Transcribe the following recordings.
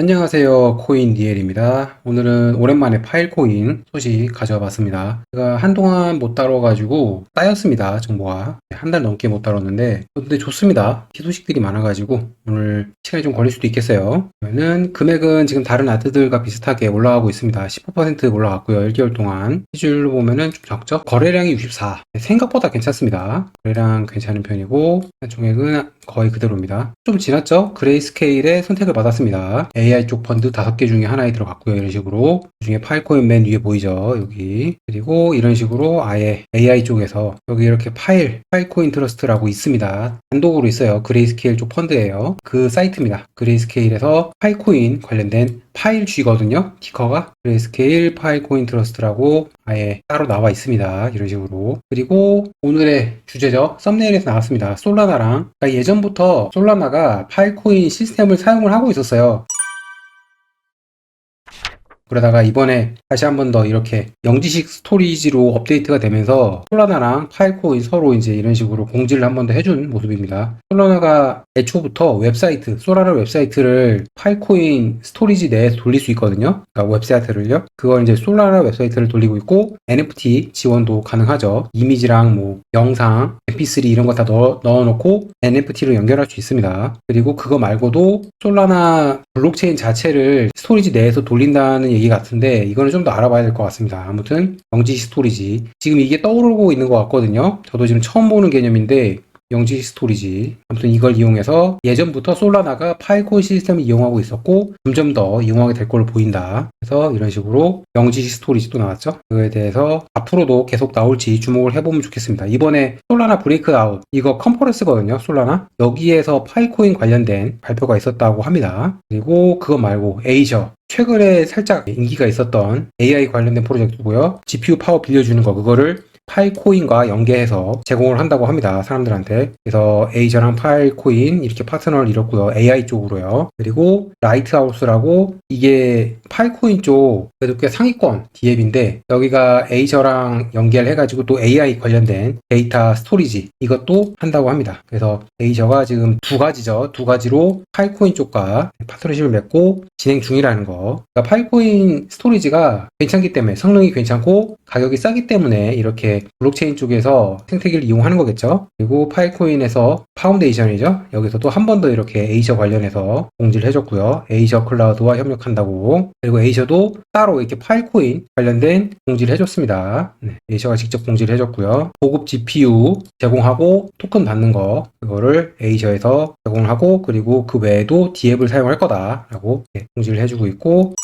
안녕하세요. 코인 디엘입니다. 오늘은 오랜만에 파일 코인 소식 가져와 봤습니다. 제가 한동안 못 다뤄가지고 따였습니다. 정보가. 한 달 넘게 못 다뤘는데, 근데 좋습니다. 희소식들이 많아가지고, 오늘 시간이 좀 걸릴 수도 있겠어요. 그러면은 금액은 지금 다른 아트들과 비슷하게 올라가고 있습니다. 15% 올라갔고요. 1개월 동안. 시줄로 보면은 좀 적죠? 거래량이 64. 생각보다 괜찮습니다. 거래량 괜찮은 편이고, 총액은 거의 그대로입니다. 좀 지났죠? 그레이스케일의 선택을 받았습니다. AI 쪽 펀드 5개 중에 하나에 들어갔고요. 이런 식으로. 그 중에 파일코인 맨 위에 보이죠? 여기. 그리고 이런 식으로 아예 AI 쪽에서 여기 이렇게 파일, 파일코인 트러스트라고 있습니다. 단독으로 있어요. 그레이스케일 쪽 펀드예요. 그 사이트입니다. 그레이스케일에서 파일코인 관련된 파일 G거든요. 티커가 그레이스케일 파일코인 트러스트라고 아예 따로 나와 있습니다. 이런 식으로. 그리고 오늘의 주제죠. 썸네일에서 나왔습니다. 솔라나랑. 그러니까 예전부터 솔라나가 파일코인 시스템을 사용을 하고 있었어요. 그러다가 이번에 다시 한 번 더 이렇게 영지식 스토리지로 업데이트가 되면서 솔라나랑 파일코인 서로 이제 이런 식으로 공지를 한 번 더 해준 모습입니다. 솔라나가 애초부터 웹사이트, 솔라나 웹사이트를 파일코인 스토리지 내에서 돌릴 수 있거든요. 그러니까 웹사이트를요. 그걸 이제 솔라나 웹사이트를 돌리고 있고 NFT 지원도 가능하죠. 이미지랑 뭐 영상, mp3 이런 거 다 넣어, 넣어놓고 NFT로 연결할 수 있습니다. 그리고 그거 말고도 솔라나 블록체인 자체를 스토리지 내에서 돌린다는 얘기 같은데 이거는 좀 더 알아봐야 될 것 같습니다. 아무튼 영지식 스토리지 지금 이게 떠오르고 있는 것 같거든요. 저도 지금 처음 보는 개념인데 영지식 스토리지 아무튼 이걸 이용해서 예전부터 솔라나가 파일코인 시스템을 이용하고 있었고 점점 더 이용하게 될 걸로 보인다. 그래서 이런 식으로 영지식 스토리지도 나왔죠. 그거에 대해서 앞으로도 계속 나올지 주목을 해보면 좋겠습니다. 이번에 솔라나 브레이크아웃 이거 컨퍼런스거든요. 솔라나 여기에서 파일코인 관련된 발표가 있었다고 합니다. 그리고 그거 말고 에이저 최근에 살짝 인기가 있었던 AI 관련된 프로젝트고요. GPU 파워 빌려주는 거 그거를 파일코인과 연계해서 제공을 한다고 합니다. 사람들한테. 그래서 에이저랑 파일코인 이렇게 파트너를 이뤘고요. AI 쪽으로요. 그리고 라이트하우스라고 이게 파일코인 쪽 그래도 꽤 상위권 디앱인데 여기가 에이저랑 연결해가지고 또 AI 관련된 데이터 스토리지 이것도 한다고 합니다. 그래서 에이저가 지금 두 가지죠. 두 가지로 파일코인 쪽과 파트너십을 맺고 진행 중이라는 거. 그러니까 파일코인 스토리지가 괜찮기 때문에 성능이 괜찮고 가격이 싸기 때문에 이렇게 블록체인 쪽에서 생태계를 이용하는 거겠죠. 그리고 파일코인에서 파운데이션이죠. 여기서도 한번 더 이렇게 에이저 관련해서 공지를 해줬고요. 에이저 클라우드와 협력한다고. 그리고 에이저도 따로 이렇게 파일코인 관련된 공지를 해줬습니다. 네, 에이저가 직접 공지를 해줬고요. 고급 GPU 제공하고 토큰 받는 거 그거를 에이저에서 제공을 하고 그리고 그 외에도 디앱을 사용할 거다라고 네, 공지를 해주고 있고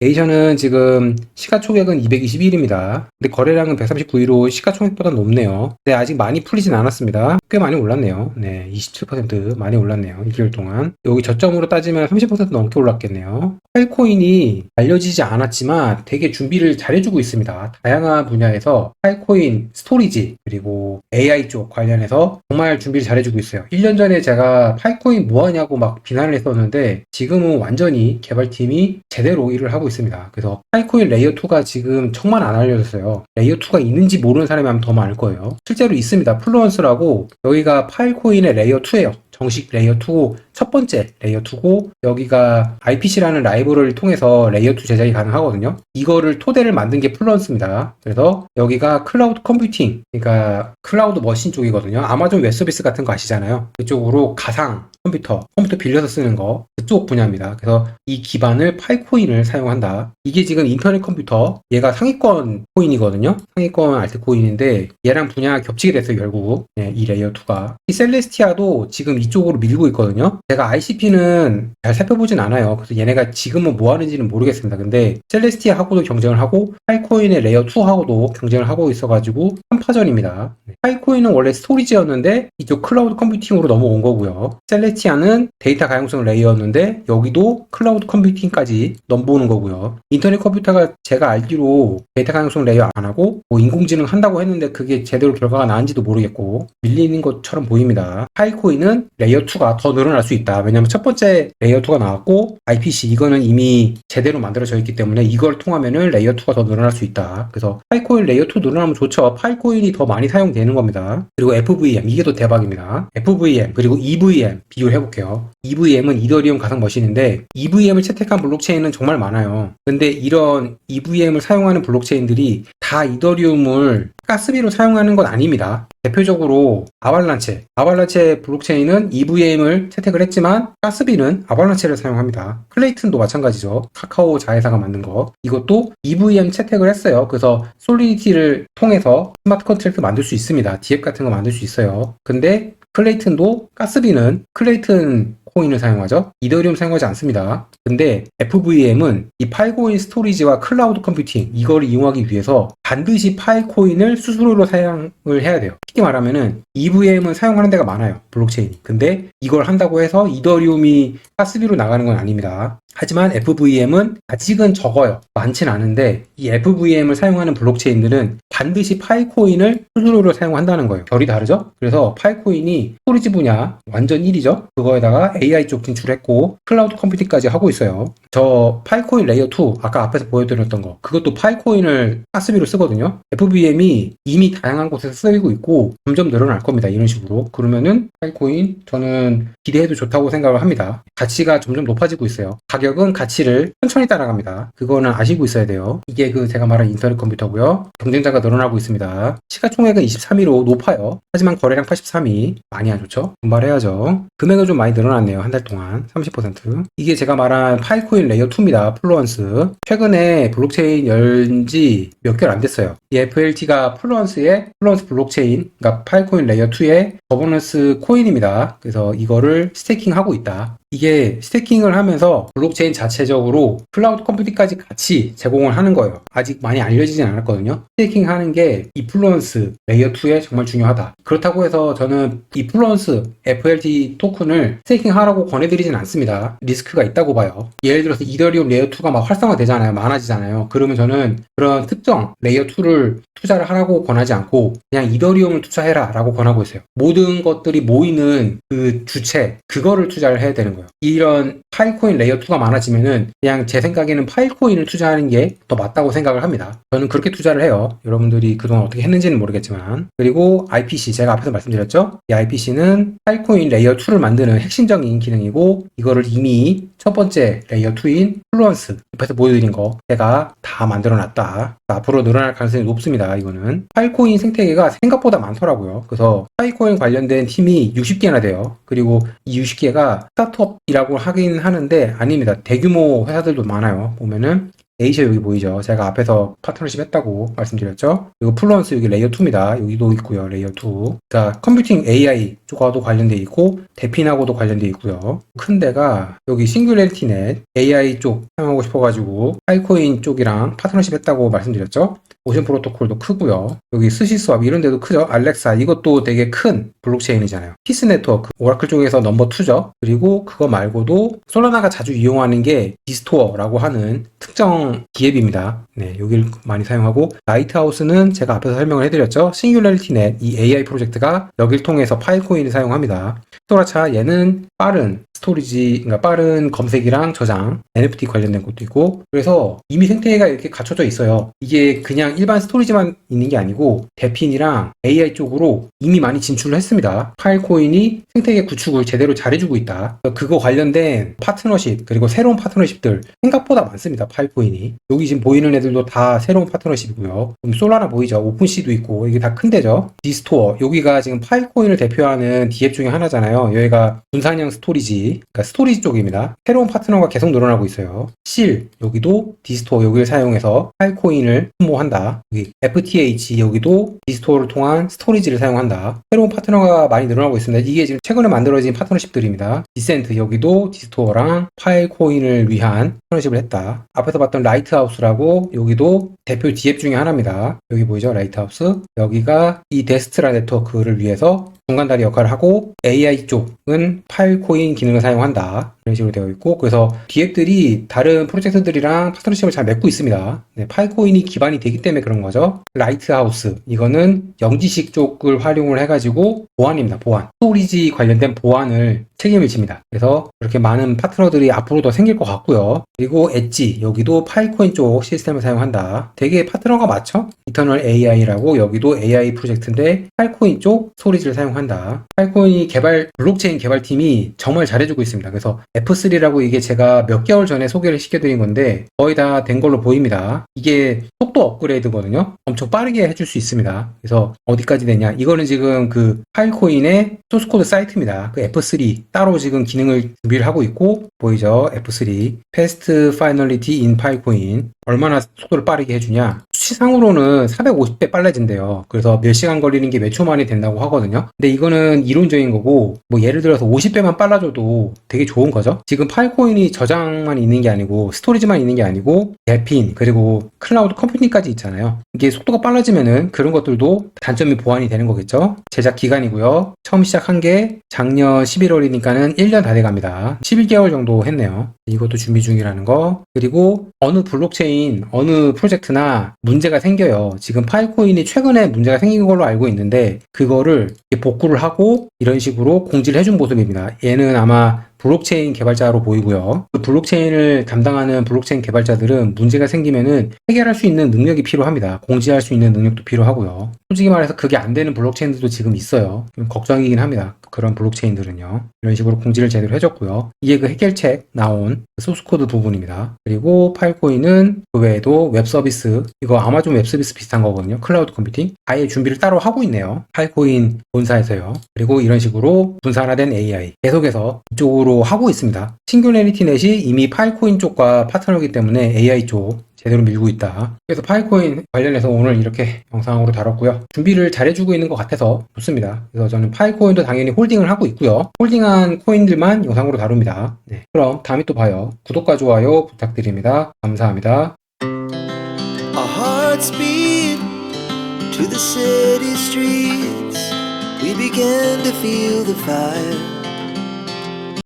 에이션은 지금 시가총액은 221입니다. 근데 거래량은 139위로 시가총액보다 높네요. 근데 아직 많이 풀리진 않았습니다. 꽤 많이 올랐네요. 네, 27% 많이 올랐네요. 2개월 동안. 여기 저점으로 따지면 30% 넘게 올랐겠네요. 파일코인이 알려지지 않았지만 되게 준비를 잘해주고 있습니다. 다양한 분야에서 파일코인 스토리지 그리고 AI 쪽 관련해서 정말 준비를 잘해주고 있어요. 1년 전에 제가 파일코인 뭐하냐고 막 비난을 했었는데 지금은 완전히 개발팀이 제대로 일을 하고 있습니다. 그래서 파일코인 레이어 2가 지금 정말 안 알려졌어요. 레이어 2가 있는지 모르는 사람이 하면 더 많을 거예요. 실제로 있습니다. 플루언스라고 여기가 파일코인의 레이어 2예요. 정식 레이어 2고 첫 번째 레이어 2고 여기가 IPC라는 라이브러리를 통해서 레이어 2 제작이 가능하거든요. 이거를 토대를 만든 게 플루언스입니다. 그래서 여기가 클라우드 컴퓨팅, 그러니까 클라우드 머신 쪽이거든요. 아마존 웹 서비스 같은 거 아시잖아요. 그쪽으로 가상 컴퓨터, 컴퓨터 빌려서 쓰는 거 그쪽 분야입니다. 그래서 이 기반을 파이코인을 사용한다. 이게 지금 인터넷 컴퓨터, 얘가 상위권 코인이거든요. 상위권 알트코인인데 얘랑 분야가 겹치게 됐어요, 결국. 네, 이 레이어 2가. 이 셀레스티아도 지금 이쪽으로 밀고 있거든요. 제가 ICP는 잘 살펴보진 않아요. 그래서 얘네가 지금은 뭐 하는지는 모르겠습니다. 근데 셀레스티아하고도 경쟁을 하고 파이코인의 레이어 2하고도 경쟁을 하고 있어가지고 한파전입니다. 네. 파이코인은 원래 스토리지였는데 이쪽 클라우드 컴퓨팅으로 넘어온 거고요. 셀레스티아는 데이터 가용성 레이어였는데 여기도 클라우드 컴퓨팅까지 넘보는 거고요. 인터넷 컴퓨터가 제가 알기로 데이터 가능성 레이어 안 하고 뭐 인공지능 한다고 했는데 그게 제대로 결과가 나은지도 모르겠고 밀리는 것처럼 보입니다. 파이코인은 레이어 2가 더 늘어날 수 있다. 왜냐하면 첫 번째 레이어 2가 나왔고 IPC 이거는 이미 제대로 만들어져 있기 때문에 이걸 통하면은 레이어 2가 더 늘어날 수 있다. 그래서 파이코인 레이어 2 늘어나면 좋죠. 파이코인이 더 많이 사용되는 겁니다. 그리고 FVM 이게 더 대박입니다. FVM 그리고 EVM 비교를 해볼게요. EVM은 이더리움 가상 머신인데 EVM을 채택한 블록체인은 정말 많아요. 근데 이런 EVM을 사용하는 블록체인들이 다 이더리움을 가스비로 사용하는 건 아닙니다. 대표적으로 아발란체. 아발란체 블록체인은 EVM을 채택을 했지만 가스비는 아발란체를 사용합니다. 클레이튼도 마찬가지죠. 카카오 자회사가 만든 거. 이것도 EVM 채택을 했어요. 그래서 솔리디티를 통해서 스마트 컨트랙트 만들 수 있습니다. DF 같은 거 만들 수 있어요. 근데 클레이튼도 가스비는 클레이튼 코인을 사용하죠. 이더리움 사용하지 않습니다. 근데 FVM은 이 파이코인 스토리지와 클라우드 컴퓨팅 이거를 이용하기 위해서 반드시 파이코인을 수수료로 사용을 해야 돼요. 쉽게 말하면은 EVM은 사용하는 데가 많아요. 블록체인이. 근데 이걸 한다고 해서 이더리움이 가스비로 나가는 건 아닙니다. 하지만 FVM은 아직은 적어요. 많진 않은데 이 FVM을 사용하는 블록체인들은 반드시 파이코인을 수수료로 사용한다는 거예요. 결이 다르죠? 그래서 파이코인이 스토리지 분야 완전 1위죠. 그거에다가 AI 쪽 진출했고 클라우드 컴퓨팅까지 하고 있어요. 저 파이코인 레이어 2 아까 앞에서 보여드렸던 거 그것도 파이코인을 가스비로 쓰거든요. FVM이 이미 다양한 곳에서 쓰이고 있고 점점 늘어날 겁니다. 이런 식으로. 그러면은 파이코인 저는 기대해도 좋다고 생각을 합니다. 가치가 점점 높아지고 있어요. 가격은 가치를 천천히 따라갑니다. 그거는 아시고 있어야 돼요. 이게 그 제가 말한 인터넷 컴퓨터고요. 경쟁자가 늘어나고 있습니다. 시가총액은 23위로 높아요. 하지만 거래량 83위. 많이 안 좋죠? 분발해야죠. 금액은 좀 많이 늘어났네요. 한 달 동안. 30%. 이게 제가 말한 파이코인 레이어 2입니다. 플루언스. 최근에 블록체인 열지 몇 개월 안 됐어요. 이 FLT가 플루언스의 플루언스 블록체인, 그러니까 파이코인 레이어 2의 거버넌스 코인입니다. 그래서 이거를 스테이킹하고 있다. 이게 스테이킹을 하면서 블록체인 자체적으로 클라우드 컴퓨팅까지 같이 제공을 하는 거예요. 아직 많이 알려지진 않았거든요. 스테이킹 하는 게 이플루언스 레이어 2에 정말 중요하다. 그렇다고 해서 저는 이플루언스 FLT 토큰을 스테이킹 하라고 권해드리진 않습니다. 리스크가 있다고 봐요. 예를 들어 서 이더리움 레이어 2가 막 활성화되잖아요. 많아지잖아요. 그러면 저는 그런 특정 레이어 2를 투자를 하라고 권하지 않고 그냥 이더리움을 투자해라 라고 권하고 있어요. 모든 것들이 모이는 그 주체, 그거를 투자를 해야 되는 거예요. 이런 파일코인 레이어 2가 많아지면은 그냥 제 생각에는 파일코인을 투자하는 게 더 맞다고 생각을 합니다. 저는 그렇게 투자를 해요. 여러분들이 그동안 어떻게 했는지는 모르겠지만. 그리고 IPC, 제가 앞에서 말씀드렸죠? 이 IPC는 파일코인 레이어 2를 만드는 핵심적인 기능이고, 이거를 이미 첫 번째 레이어 2인 플루언스, 옆에서 보여드린 거, 제가 다 만들어 놨다. 앞으로 늘어날 가능성이 높습니다. 이거는. 파일코인 생태계가 생각보다 많더라고요. 그래서 파일코인 관련된 팀이 60개나 돼요. 그리고 이 60개가 스타트업이라고 하긴 하는데 아닙니다. 대규모 회사들도 많아요. 보면은 에이셔 여기 보이죠? 제가 앞에서 파트너십 했다고 말씀드렸죠? 그리고 플루언스 여기 레이어 2입니다. 여기도 있고요. 레이어 2. 자, 컴퓨팅 AI 쪽하고도 관련돼 있고 데핀하고도 관련돼 있고요. 큰 데가 여기 싱귤레리티넷 AI 쪽 사용하고 싶어가지고 파이코인 쪽이랑 파트너십 했다고 말씀드렸죠? 오션 프로토콜도 크고요. 여기 스시스왑 이런 데도 크죠. 알렉사 이것도 되게 큰 블록체인이잖아요. 피스 네트워크 오라클 쪽에서 넘버 2죠. 그리고 그거 말고도 솔라나가 자주 이용하는 게 디스토어라고 하는 특정 기앱입니다. 네, 여기를 많이 사용하고 라이트하우스는 제가 앞에서 설명을 해드렸죠. 싱귤러리티넷 이 AI 프로젝트가 여기를 통해서 파일코인을 사용합니다. 스토라차 얘는 빠른 스토리지, 그러니까 빠른 검색이랑 저장, NFT 관련된 것도 있고, 그래서 이미 생태계가 이렇게 갖춰져 있어요. 이게 그냥 일반 스토리지만 있는 게 아니고, 데핀이랑 AI 쪽으로 이미 많이 진출을 했습니다. 파일코인이 생태계 구축을 제대로 잘해주고 있다. 그거 관련된 파트너십, 그리고 새로운 파트너십들 생각보다 많습니다. 파일코인이. 여기 지금 보이는 애들도 다 새로운 파트너십이고요. 솔라나 보이죠? 오픈시도 있고, 이게 다 큰 데죠? 디스토어. 여기가 지금 파일코인을 대표하는 디앱 중에 하나잖아요. 여기가 분산형 스토리지. 그러니까 스토리지 쪽입니다. 새로운 파트너가 계속 늘어나고 있어요. 실 여기도 디스토어 여기를 사용해서 파일코인을 소모한다. 여기 FTH 여기도 디스토어를 통한 스토리지를 사용한다. 새로운 파트너가 많이 늘어나고 있습니다. 이게 지금 최근에 만들어진 파트너십들입니다. 디센트 여기도 디스토어랑 파일코인을 위한 파트너십을 했다. 앞에서 봤던 라이트하우스라고 여기도 대표 디앱 중에 하나입니다. 여기 보이죠? 라이트하우스. 여기가 이 데스트라 네트워크를 위해서 중간다리 역할을 하고 AI 쪽은 파일 코인 기능을 사용한다. 이런 식으로 되어 있고 그래서 다른 다른 프로젝트들이랑 파트너십을 잘 맺고 있습니다. 네, 파이코인이 기반이 되기 때문에 그런 거죠. 라이트하우스 이거는 영지식 쪽을 활용을 해가지고 보안입니다. 보안. 스토리지 관련된 보안을 책임을 집니다. 그래서 이렇게 많은 파트너들이 앞으로 더 생길 것 같고요. 그리고 엣지 여기도 파이코인 쪽 시스템을 사용한다. 되게 파트너가 맞죠? 이터널 AI라고 여기도 AI 프로젝트인데 파이코인 쪽 스토리지를 사용한다. 파이코인이 개발 블록체인 개발팀이 정말 잘해주고 있습니다. 그래서 F3라고 이게 제가 몇 개월 전에 소개를 시켜드린 건데 거의 다 된 걸로 보입니다. 이게 속도 업그레이드거든요. 엄청 빠르게 해줄 수 있습니다. 그래서 어디까지 되냐? 이거는 지금 그 파이코인의 소스코드 사이트입니다. 그 F3 따로 지금 기능을 준비를 하고 있고 보이죠? F3 Fast Finality in 파이코인 얼마나 속도를 빠르게 해주냐? 수치상으로는 450배 빨라진대요. 그래서 몇 시간 걸리는 게 몇 초 만에 된다고 하거든요. 근데 이거는 이론적인 거고 뭐 예를 들어서 50배만 빨라져도 되게 좋은 거죠. 지금 파이코인이 저장만 있는 게 아니고 스토리지만 있는 게 아니고 대핀 그리고 클라우드 컴퓨팅까지 있잖아요. 이게 속도가 빨라지면은 그런 것들도 단점이 보완이 되는 거겠죠. 제작 기간이고요. 처음 시작한 게 작년 11월이니까는 1년 다 돼갑니다. 11개월 정도 했네요. 이것도 준비 중이라는 거. 그리고 어느 블록체인, 어느 프로젝트나 문제 가 생겨요. 지금 파이코인이 최근에 문제가 생긴 걸로 알고 있는데 그거를 복구를 하고 이런 식으로 공지를 해준 모습입니다. 얘는 아마 블록체인 개발자로 보이고요. 그 블록체인을 담당하는 블록체인 개발자들은 문제가 생기면은 해결할 수 있는 능력이 필요합니다. 공지할 수 있는 능력도 필요하고요. 솔직히 말해서 그게 안 되는 블록체인들도 지금 있어요. 좀 걱정이긴 합니다. 그런 블록체인들은요. 이런 식으로 공지를 제대로 해줬고요. 이게 그 해결책 나온 소스코드 부분입니다. 그리고 파일코인은 그 외에도 웹 서비스, 이거 아마존 웹 서비스 비슷한 거거든요. 클라우드 컴퓨팅. 아예 준비를 따로 하고 있네요. 파일코인 본사에서요. 그리고 이런 식으로 분산화된 AI. 계속해서 이쪽으로 하고 있습니다. 싱귤레리티 넷이 이미 파일코인 쪽과 파트너이기 때문에 AI 쪽 제대로 밀고 있다. 그래서 파이코인 관련해서 오늘 이렇게 영상으로 다뤘고요. 준비를 잘해주고 있는 것 같아서 좋습니다. 그래서 저는 파이코인도 당연히 홀딩을 하고 있고요. 홀딩한 코인들만 영상으로 다룹니다. 네. 그럼 다음에 또 봐요. 구독과 좋아요 부탁드립니다. 감사합니다. To the city streets. We began to feel the fire.